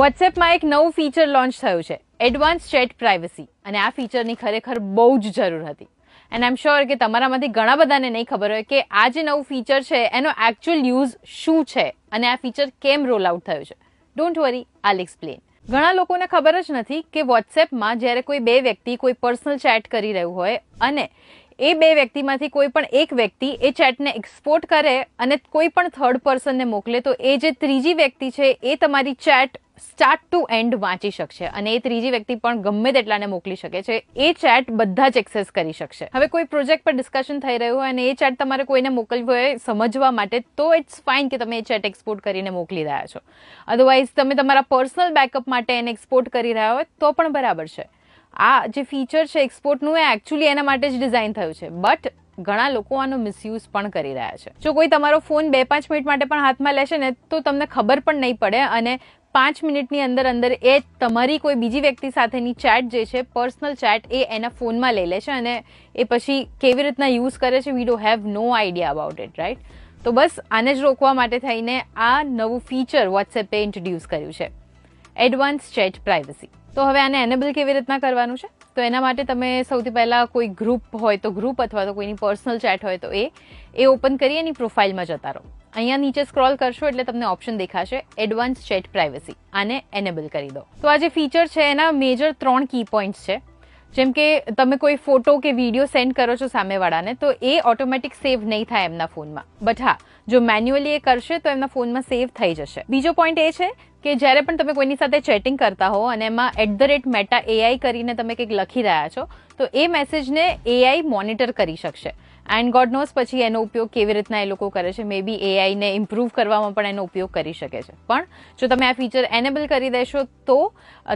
વોટ્સએપમાં એક નવું feature launch થયું છે, એડવાન્સ ચેટ પ્રાઇવસી. અને આ ફીચરની ખરેખર બહુ જ જરૂર હતી. એન્ડ આઈ એમ શ્યોર કે તમારામાંથી ઘણા બધાને નહીં ખબર હોય કે આ જે નવું ફીચર છે, એનો એકચ્યુઅલ યુઝ શું છે? અને આ ફીચર કેમ રોલ આઉટ થયું છે? ડોન્ટ વરી આલ એક્સપ્લેન ઘણા લોકોને ખબર જ નથી કે વોટ્સએપમાં જ્યારે કોઈ બે વ્યક્તિ કોઈ પર્સનલ ચેટ કરી રહ્યું હોય અને એ બે વ્યક્તિમાંથી કોઈ પણ એક વ્યક્તિ એ ચેટને એક્સપોર્ટ કરે અને કોઈ પણ થર્ડ પર્સનને મોકલે, તો એ જે ત્રીજી વ્યક્તિ છે, એ તમારી ચેટ સ્ટાર્ટ ટુ એન્ડ વાંચી શકશે અને એ ત્રીજી વ્યક્તિ પણ ગમે તેટલાને મોકલી શકે છે. એ ચેટ બધા જ એક્સેસ કરી શકશે. હવે કોઈ પ્રોજેક્ટ પર ડિસ્કશન થઈ રહ્યું હોય અને એ ચેટ તમારે કોઈને મોકલવું હોય સમજવા માટે, તો ઇટ્સ ફાઇન કે તમે એ ચેટ એક્સપોર્ટ કરીને મોકલી રહ્યા છો. અધરવાઇઝ તમે તમારા પર્સનલ બેકઅપ માટે એને એક્સપોર્ટ કરી રહ્યા હોય, તો પણ બરાબર છે. આ જે ફીચર છે એક્સપોર્ટનું એ એકચ્યુઅલી એના માટે જ ડિઝાઇન થયું છે. બટ ઘણા લોકો આનો મિસયુઝ પણ કરી રહ્યા છે. જો કોઈ તમારો ફોન બે પાંચ મિનિટ માટે પણ હાથમાં લેશે ને, તો તમને ખબર પણ નહીં પડે અને પાંચ મિનિટની અંદર અંદર એ તમારી કોઈ બીજી વ્યક્તિ સાથેની ચેટ જે છે પર્સનલ ચેટ એ એના ફોનમાં લઈ લે છે અને એ પછી કેવી રીતના યુઝ કરે છે we do have no idea about it right તો બસ આને જ રોકવા માટે થઈને આ નવું ફીચર વોટ્સએપે ઇન્ટ્રોડ્યુસ કર્યું છે. એડવાન્સ ચેટ પ્રાઇવસી તો હવે આને એનેબલ કેવી રીતના કરવાનું છે? તો એના માટે તમે સૌથી પહેલાં કોઈ ગ્રુપ હોય તો ગ્રુપ અથવા તો કોઈની પર્સનલ ચેટ હોય તો એ એ ઓપન કરી એની પ્રોફાઇલમાં જતા રહો. અહીંયા નીચે સ્ક્રોલ કરશો એટલે તમને ઓપ્શન દેખાશે એડવાન્સ ચેટ પ્રાઇવસી. આને એનેબલ કરી દો. તો આ જે ફીચર છે, એના મેજર ત્રણ કી પોઈન્ટ્સ છે. જેમ કે તમે કોઈ ફોટો કે વીડિયો સેન્ડ કરો છો સામેવાળાને, તો એ ઓટોમેટિક સેવ નહીં થાય એમના ફોનમાં બટ હા, જો મેન્યુઅલી એ કરશે, તો એમના ફોનમાં સેવ થઈ જશે. બીજો પોઈન્ટ એ છે કે જ્યારે પણ તમે કોઈની સાથે ચેટિંગ કરતા હો અને એમાં at the rate Meta AI કરીને તમે કંઈક લખી રહ્યા છો, તો એ મેસેજને એઆઈ મોનિટર કરી શકશે. એન્ડ ગોડ નોઝ પછી એનો ઉપયોગ કેવી રીતના એ લોકો કરે છે. મે બી એઆઈને ઇમ્પ્રૂવ કરવામાં પણ એનો ઉપયોગ કરી શકે છે. પણ જો તમે આ ફીચર એનેબલ કરી દેશો, તો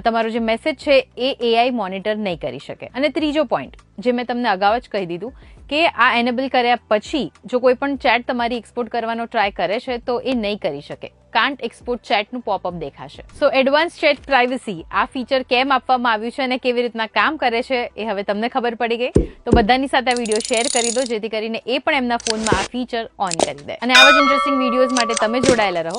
તમારો જે મેસેજ છે એ એઆઈ મોનિટર નહીં કરી શકે. અને ત્રીજો પોઈન્ટ જે મેં તમને અગાઉ જ કહી દીધું, કે આ એનેબલ કર્યા પછી જો કોઈ પણ ચેટ તમારી એક્સપોર્ટ કરવાનો ટ્રાય કરે છે, તો એ નહીં કરી શકે. કાન્ટ એક્સપોર્ટ ચેટનું પોપઅપ દેખાશે. સો એડવાન્સ ચેટ પ્રાઇવસી આ ફીચર કેમ આપવામાં આવ્યું છે અને કેવી રીતના કામ કરે છે એ હવે તમને ખબર પડી ગઈ. તો બધાની સાથે આ વીડિયો શેર કરી દો, જેથી કરીને એ પણ એમના ફોનમાં આ ફીચર ઓન કરી દે. અને આવા જ ઇન્ટરેસ્ટિંગ વિડીયોઝ માટે તમે જોડાયેલા રહો.